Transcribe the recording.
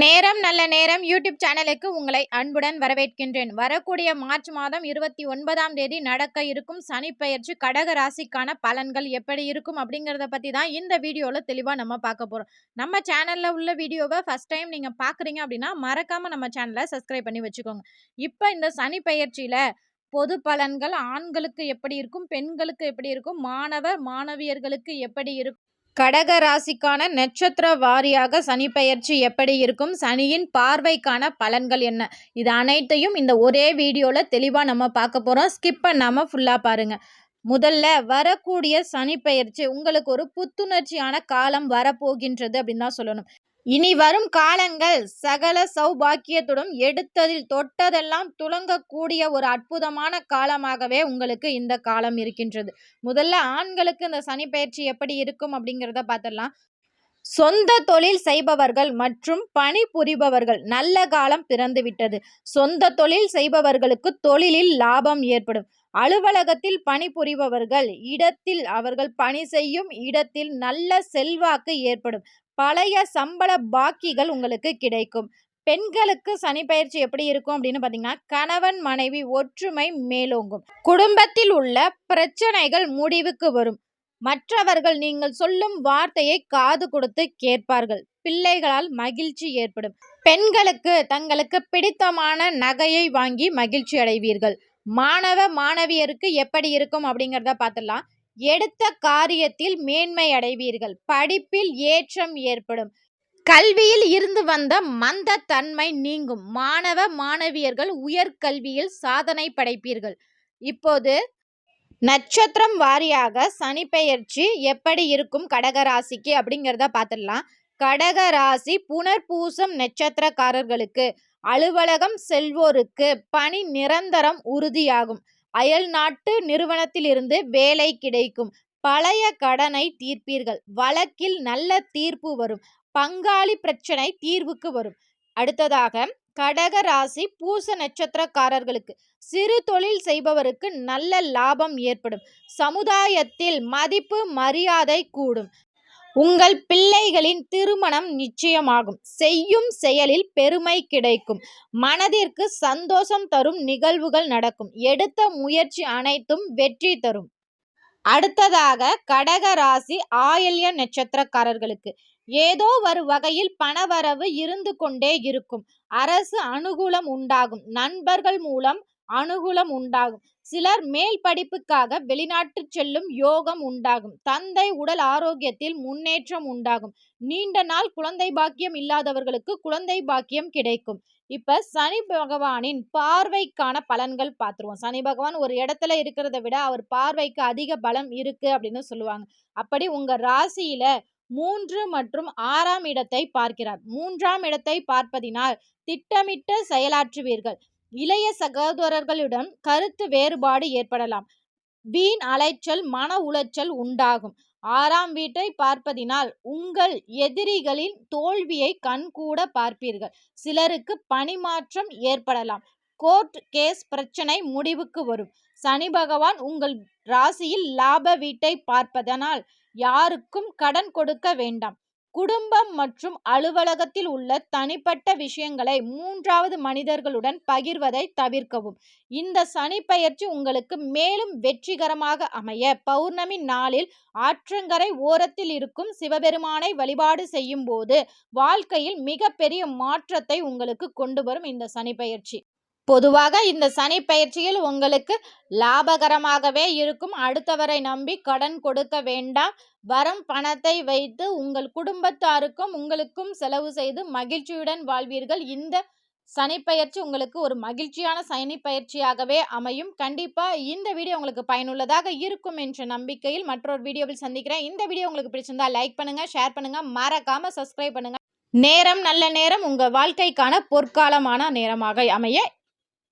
நேரம் நல்ல நேரம் யூடியூப் சேனலுக்கு உங்களை அன்புடன் வரவேற்கின்றேன். வரக்கூடிய மார்ச் மாதம் இருபத்தி ஒன்பதாம் தேதி நடக்க இருக்கும் சனிப்பெயர்ச்சி கடக ராசிக்கான பலன்கள் எப்படி இருக்கும் அப்படிங்கிறத பற்றி தான் இந்த வீடியோவில் தெளிவாக நம்ம பார்க்க போகிறோம் நம்ம சேனலில் உள்ள வீடியோவை ஃபஸ்ட் டைம் நீங்கள் பார்க்குறீங்க அப்படின்னா மறக்காமல் நம்ம சேனலை சப்ஸ்கிரைப் பண்ணி வச்சுக்கோங்க. இப்போ இந்த சனி பயிற்சியில் பொது பலன்கள் ஆண்களுக்கு எப்படி இருக்கும் பெண்களுக்கு எப்படி இருக்கும் மாணவ மாணவியர்களுக்கு எப்படி இருக்கும் கடக ராசிக்கான நட்சத்திர வாரியாக சனி பெயர்ச்சி எப்படி இருக்கும்? சனியின் பார்வைக்கான பலன்கள் என்ன? இது அனைத்தையும் இந்த ஒரே வீடியோவில் தெளிவாக நம்ம பார்க்க போகிறோம் ஸ்கிப் பண்ணாமல் ஃபுல்லாக பாருங்கள் முதல்ல வரக்கூடிய சனி பெயர்ச்சி உங்களுக்கு ஒரு புத்துணர்ச்சியான காலம் வரப்போகின்றது அப்படின்னு தான் சொல்லணும். இனி வரும் காலங்கள் சகல சௌபாக்கியத்துடன் எடுத்ததில் தொட்டதெல்லாம் துளங்கக்கூடிய ஒரு அற்புதமான காலமாகவே உங்களுக்கு இந்த காலம் இருக்கின்றது. முதல்ல ஆண்களுக்கு இந்த சனி பயிற்சி எப்படி இருக்கும் அப்படிங்கிறத பார்த்துடலாம். சொந்த தொழில் செய்பவர்கள் மற்றும் பணி புரிபவர்கள் நல்ல காலம் பிறந்துவிட்டது சொந்த தொழில் செய்பவர்களுக்கு தொழிலில் லாபம் ஏற்படும். அலுவலகத்தில் பணிபுரிபவர்கள் இடத்தில் அவர்கள் பணி செய்யும் இடத்தில் நல்ல செல்வாக்கு ஏற்படும். பழைய சம்பள பாக்கிகள் உங்களுக்கு கிடைக்கும். பெண்களுக்கு சனி பயிற்சி எப்படி இருக்கும் அப்படின்னு பார்த்தீங்கன்னா கணவன் மனைவி ஒற்றுமை மேலோங்கும். குடும்பத்தில் உள்ள பிரச்சனைகள் முடிவுக்கு வரும். மற்றவர்கள் நீங்கள் சொல்லும் வார்த்தையை காது கொடுத்து கேட்பார்கள். பிள்ளைகளால் மகிழ்ச்சி ஏற்படும். பெண்களுக்கு தங்களுக்கு பிடித்தமான நகையை வாங்கி மகிழ்ச்சி அடைவீர்கள். மாணவ மாணவியருக்கு எப்படி இருக்கும் அப்படிங்கிறத பார்த்துடலாம். எடுத்த காரியத்தில் மேன்மை அடைவீர்கள். படிப்பில் ஏற்றம் ஏற்படும். கல்வியில் இருந்து வந்த மந்த தன்மை நீங்கும். மாணவ மாணவியர்கள் உயர்கல்வியில் சாதனை படைப்பீர்கள். இப்போது நட்சத்திரம் வாரியாக சனி பெயர்ச்சி எப்படி இருக்கும் கடகராசிக்கு அப்படிங்கிறத பார்த்துடலாம். கடகராசி புனர்பூசம் நட்சத்திரக்காரர்களுக்கு அலுவலகம் செல்வோருக்கு பணி நிரந்தரம் உறுதியாகும். அயல் நாட்டு நிறுவனத்திலிருந்து வேலை கிடைக்கும். பழைய கடனை தீர்ப்பீர்கள். வழக்கில் நல்ல தீர்ப்பு வரும். பங்காளி பிரச்சனை தீர்வுக்கு வரும். அடுத்ததாக கடக ராசி பூச நட்சத்திரக்காரர்களுக்கு. சிறு தொழில் செய்பவருக்கு நல்ல லாபம் ஏற்படும். சமுதாயத்தில் மதிப்பு மரியாதை கூடும். உங்கள் பிள்ளைகளின் திருமணம் நிச்சயமாகும். செய்யும் செயலில் பெருமை கிடைக்கும். மனதிற்கு சந்தோஷம் தரும் நிகழ்வுகள் நடக்கும். எடுத்த முயற்சி அனைத்தும் வெற்றி தரும். அடுத்ததாக கடக ராசி ஆயல்ய நட்சத்திரக்காரர்களுக்கு. ஏதோ ஒரு வகையில் பணவரவு இருந்து கொண்டே இருக்கும். அரசு அனுகூலம் உண்டாகும். நண்பர்கள் மூலம் அனுகூலம் உண்டாகும். சிலர் மேல் படிப்புக்காக வெளிநாட்டு செல்லும் யோகம் உண்டாகும். தந்தை உடல் ஆரோக்கியத்தில் முன்னேற்றம் உண்டாகும். நீண்ட நாள் குழந்தை பாக்கியம் இல்லாதவர்களுக்கு குழந்தை பாக்கியம் கிடைக்கும். இப்ப சனி பகவானின் பார்வைக்கான பலன்கள் பார்த்துருவோம். சனி பகவான் ஒரு இடத்துல இருக்கிறத விட அவர் பார்வைக்கு அதிக பலம் இருக்கு அப்படின்னு சொல்லுவாங்க. அப்படி உங்க ராசியில மூன்று மற்றும் ஆறாம் இடத்தை பார்க்கிறார். மூன்றாம் இடத்தை பார்ப்பதினால் திட்டமிட்ட செயலாற்றுவீர்கள். இளைய சகோதரர்களிடம் கருத்து வேறுபாடு ஏற்படலாம். வீண் அலைச்சல் மன உளைச்சல் உண்டாகும். ஆறாம் வீட்டை பார்ப்பதினால் உங்கள் எதிரிகளின் தோல்வியை கண்கூட பார்ப்பீர்கள். சிலருக்கு பணிமாற்றம் ஏற்படலாம். கோர்ட் கேஸ் பிரச்சனை முடிவுக்கு வரும். சனி பகவான் உங்கள் ராசியில் லாப வீட்டை பார்ப்பதனால் யாருக்கும் கடன் கொடுக்க வேண்டாம். குடும்பம் மற்றும் அலுவலகத்தில் உள்ள தனிப்பட்ட விஷயங்களை மூன்றாவது மனிதர்களுடன் பகிர்வதை தவிர்க்கவும். இந்த சனி பயிற்சி உங்களுக்கு மேலும் வெற்றிகரமாக அமைய பௌர்ணமி நாளில் ஆற்றங்கரை ஓரத்தில் இருக்கும் சிவபெருமானை வழிபாடு செய்யும் போது வாழ்க்கையில் மிகப்பெரிய மாற்றத்தை உங்களுக்கு கொண்டு வரும் இந்த சனி பயிற்சி பொதுவாக இந்த சனி பயிற்சியில் உங்களுக்கு லாபகரமாகவே இருக்கும். அடுத்தவரை நம்பி கடன் கொடுக்க வேண்டாம். வரும் பணத்தை வைத்து உங்கள் குடும்பத்தாருக்கும் உங்களுக்கும் செலவு செய்து மகிழ்ச்சியுடன் வாழ்வீர்கள். இந்த சனி பயிற்சி உங்களுக்கு ஒரு மகிழ்ச்சியான சனி பயிற்சியாகவே அமையும். கண்டிப்பாக இந்த வீடியோ உங்களுக்கு பயனுள்ளதாக இருக்கும் என்ற நம்பிக்கையில் மற்றொரு வீடியோவில் சந்திக்கிறேன். இந்த வீடியோ உங்களுக்கு பிடிச்சிருந்தா லைக் பண்ணுங்கள் ஷேர் பண்ணுங்கள் மறக்காமல் சப்ஸ்கிரைப் பண்ணுங்கள் நேரம் நல்ல நேரம் உங்கள் வாழ்க்கைக்கான பொற்காலமான நேரமாக அமைய